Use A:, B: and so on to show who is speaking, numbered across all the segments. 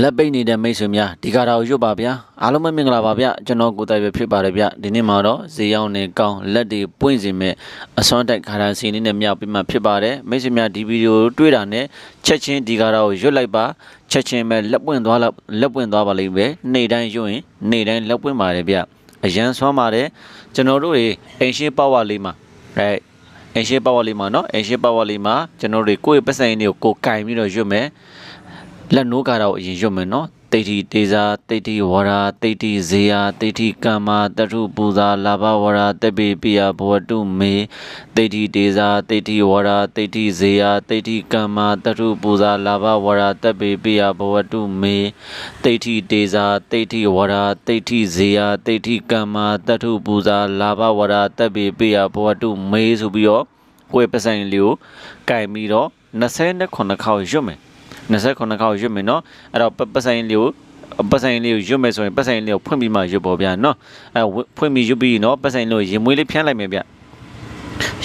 A: လက်ပိတ်နေတဲ့မိတ်ဆွေများဒီကားတော်ရွတ်ပါဗျာအားလုံးပဲမင်္ဂလာပါဗျကျွန်တော်ကိုယ်တိုင်ပဲဖြစ်ပါတယ်ဗျဒီနေ့မှာတော့ဈေးရောက်နေကောင်းလက်တွေပွင့်စေမဲ့အစွမ်းတိုက်ခါရန်စီလေးနဲ့မြောက်ပြီးမှဖြစ်ပါတယ်မိတ်ဆွေများဒီဗီဒီယိုတွေ့တာနဲ့ချက်ချင်းဒီကားတော်ကိုရွတ်လိုက်ပါချက်ချင်းပဲလက်ပွင့်သွားလောက်လက်ပွင့်သွားပါလိမ့်မယ်နေ့တိုင်းရွတ်ရင်နေ့တိုင်းလက်ပွင့်ပါတယ်ဗျအရန်ဆွမ်းပါတယ်ကျွန်တော်တို့တွေအိမ်ရှင်းပေါ့ဝါလေးမှာ right အိမ်ရှင်းပေါ့ဝါလေးမှာနော်အိမ်ရှင်းပေါ့ဝါလေးမှာကျွန်တော်တွေကိုယ့်ရဲ့ပတ်စံရင်းတွေကိုကိုယ်ကင်ပြီးတော့ရွတ်မယ် လက်နိုးကတော့အရင်ရွတ်မယ်နော်တိတ်တီတေဇာတိတ်တီဝရာတိတ်တီဇေယတိတ်တီကမ္မာတထုပူဇာလာဘဝရာတက်ပေပိယဘဝတုမေတိတ်တီတေဇာတိတ်တီဝရာတိတ်တီဇေယတိတ်တီကမ္မာတထုပူဇာလာဘဝရာတက်ပေပိယဘဝတုမေတိတ်တီတေဇာတိတ်တီဝရာတိတ်တီဇေယတိတ်တီကမ္မာတထုပူဇာလာဘဝရာတက်ပေပိယဘဝတုမေဆိုပြီးတော့ကိုယ့်ပစံလေးကိုကင်ပြီးတော့29ခေါက်ရွတ်မယ် 29ခေါက်ရွတ်မယ်နော်အဲ့တော့ပပတ်ဆိုင်လေးကိုပတ်ဆိုင်လေးကိုရွတ်မယ်ဆိုရင်ပတ်ဆိုင်လေးကိုဖွင့်ပြီးမှရွတ်ပေါ်ဗျာနော်အဲဖွင့်ပြီးရွတ်ပြီးနော်ပတ်ဆိုင်လေးကိုရင်မွေးလေးဖြန်းလိုက်မယ်ဗျ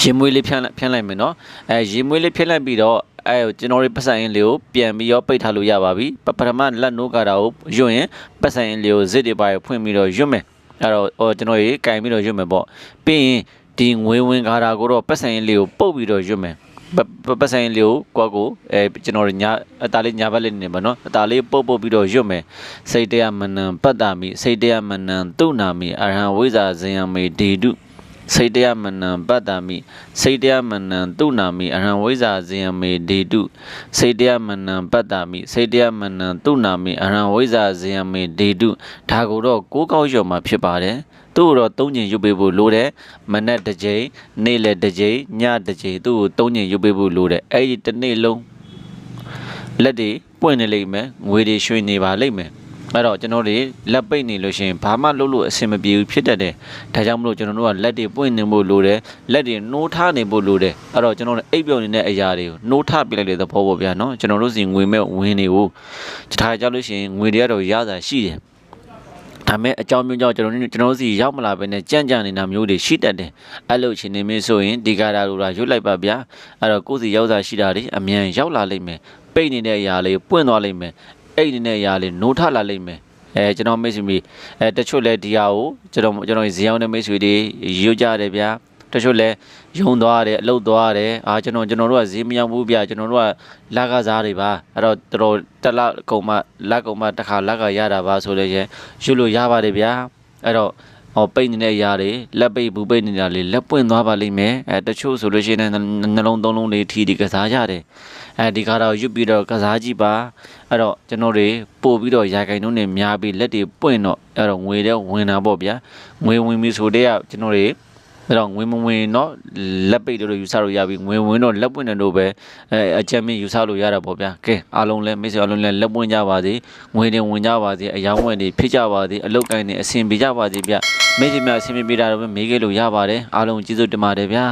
A: ရင်မွေးလေးဖြန်းလိုက်ဖြန်းလိုက်မယ်နော်အဲရင်မွေးလေးဖြန်းလိုက်ပြီးတော့အဲကျွန်တော်တို့ပတ်ဆိုင်လေးကိုပြန်ပြီးရောပိတ်ထားလို့ရပါပြီပပထမလက်နိုးကာတာကိုရွတ်ရင်ပတ်ဆိုင်လေးကိုဇစ်တွေပါဖွင့်ပြီးတော့ရွတ်မယ်အဲ့တော့ဟိုကျွန်တော်ရေကင်ပြီးတော့ရွတ်မယ်ပေါ့ပြီးရင်ဒီငွေဝင်ကာတာကိုတော့ပတ်ဆိုင်လေးကိုပုတ်ပြီးတော့ရွတ်မယ် ပပပဆိုင်လေးကိုကွက်ကိုအဲကျွန်တော်တို့ညာအသားလေးညာဘက်လေးနေပါနော်အသားလေးပုတ်ပုတ်ပြီးတော့ရွတ်မယ်စိတ်တရားမနံပတ္တမိစိတ်တရားမနံတုနာမိအရဟံဝိဇ္ဇာဇင်ယမေဒေတု စိတ်တရားမနံပတ္တမိစိတ်တရားမနံတုနာမိအရဟံဝိဇ္ဇာဇင်ယမေဒေတုစိတ်တရားမနံပတ္တမိစိတ်တရားမနံတုနာမိအရဟံဝိဇ္ဇာဇင်ယမေဒေတုဒါကိုတော့ကိုးကောက်ရွတ်မှာဖြစ်ပါတယ်သူ့ကိုတော့သုံးညင်ရွတ်ပေးဖို့လိုတယ်မနက်တစ်ကြိမ်နေ့လည်းတစ်ကြိမ်ညတစ်ကြိမ်သူ့ကိုသုံးညင်ရွတ်ပေးဖို့လိုတယ်အဲ့ဒီတစ်နေ့လုံးလက်တွေပွင့်နေလိမ့်မယ်ငွေတွေရွှေနေပါလိမ့်မယ် အဲ့တော့ကျွန်တော်တွေလက်ပိတ်နေလို့ရှိရင်ဘာမှလုပ်လို့အဆင်မပြေဘူးဖြစ်တတ်တယ်ဒါကြောင့်မလို့ကျွန်တော်တို့ကလက်တွေပွင့်နေဖို့လိုတယ်လက်တွေနှိုးထားနေဖို့လိုတယ်အဲ့တော့ကျွန်တော်တို့အိပ်ပျော်နေတဲ့အရာတွေကိုနှိုးထားပြလိုက်တဲ့သဘောပေါ့ဗျာနော်ကျွန်တော်တို့စီငွေမဲ့ဝင်တွေကိုဒါကြလို့ရှိရင်ငွေတွေကတော့ရတာရှိတယ်ဒါမဲ့အကြောင်းမျိုးကြောင့်ကျွန်တော်တို့ကျွန်တော်တို့စီရောက်မလာဘဲနဲ့ကြံ့ကြံ့နေတာမျိုးတွေရှိတတ်တယ်အဲ့လိုချင်းနေမျိုးဆိုရင်ဒီကာရာလိုလာရွတ်လိုက်ပါဗျာအဲ့တော့ကိုယ်စီရောက်တာရှိတာတွေအမြန်ရောက်လာလိမ့်မယ်ပိတ်နေတဲ့အရာလေးပွင့်သွားလိမ့်မယ် အိတ်နေတဲ့အရာလေးနိုးထလာလိမ့်မယ်အဲကျွန်တော်မိတ်ဆွေမိအဲတချို့လဲဒီဟာကိုကျွန်တော်ကျွန်တော်ဇီယောင်းတဲ့မိတ်ဆွေတွေရွတ်ကြတယ်ဗျာတချို့လဲယုံသွားတယ်အလုတ်သွားတယ်အာကျွန်တော်ကျွန်တော်တို့ကဈေးမရောက်ဘူးဗျာကျွန်တော်တို့ကလက်ကစားတွေပါအဲ့တော့တော်တော်တစ်လကုံမှလက်ကုံမှတစ်ခါလက်ကရတာပါဆိုလို့ရင်ရွတ်လို့ရပါတယ်ဗျာအဲ့တော့ ဟောပိတ်နေတဲ့အရာတွေလက်ပိတ်ဘူးပိတ်နေတာလေးလက်ပွင့်သွားပါလိမ့်မယ်အဲတချို့ဆိုလို့ရှိရင်နှလုံးသုံးလုံးလေးထီဒီကစားရတယ်အဲဒီခါတော့ရွတ်ပြီးတော့ကစားကြည့်ပါအဲ့တော့ကျွန်တော်တွေပို့ပြီးတော့ရာဂိုင်နှုန်းတွေများပြီးလက်တွေပွင့်တော့အဲ့တော့ငွေတဲ့ဝင်တာပေါ့ဗျာငွေဝင်ပြီဆိုတဲ့ကကျွန်တော်တွေအဲ့တော့ငွေမဝင်တော့လက်ပိတ်တို့ယူဆလို့ရပြီငွေဝင်တော့လက်ပွင့်တယ်လို့ပဲအဲအကြမ်းမြင့်ယူဆလို့ရတာပေါ့ဗျာကဲအားလုံးလည်းမိတ်ဆွေအားလုံးလည်းလက်ပွင့်ကြပါစေငွေတွေဝင်ကြပါစေအယောင်းဝယ်တွေဖြစ်ကြပါစေအလုတ်ကိုင်းတွေအဆင်ပြေကြပါစေဗျ မိတ်ဆွေများအဆင်ပြေပြေတာတော့မေးခဲ့လို့ရပါတယ်အားလုံးကျေးဇူးတင်ပါတယ်ဗျာ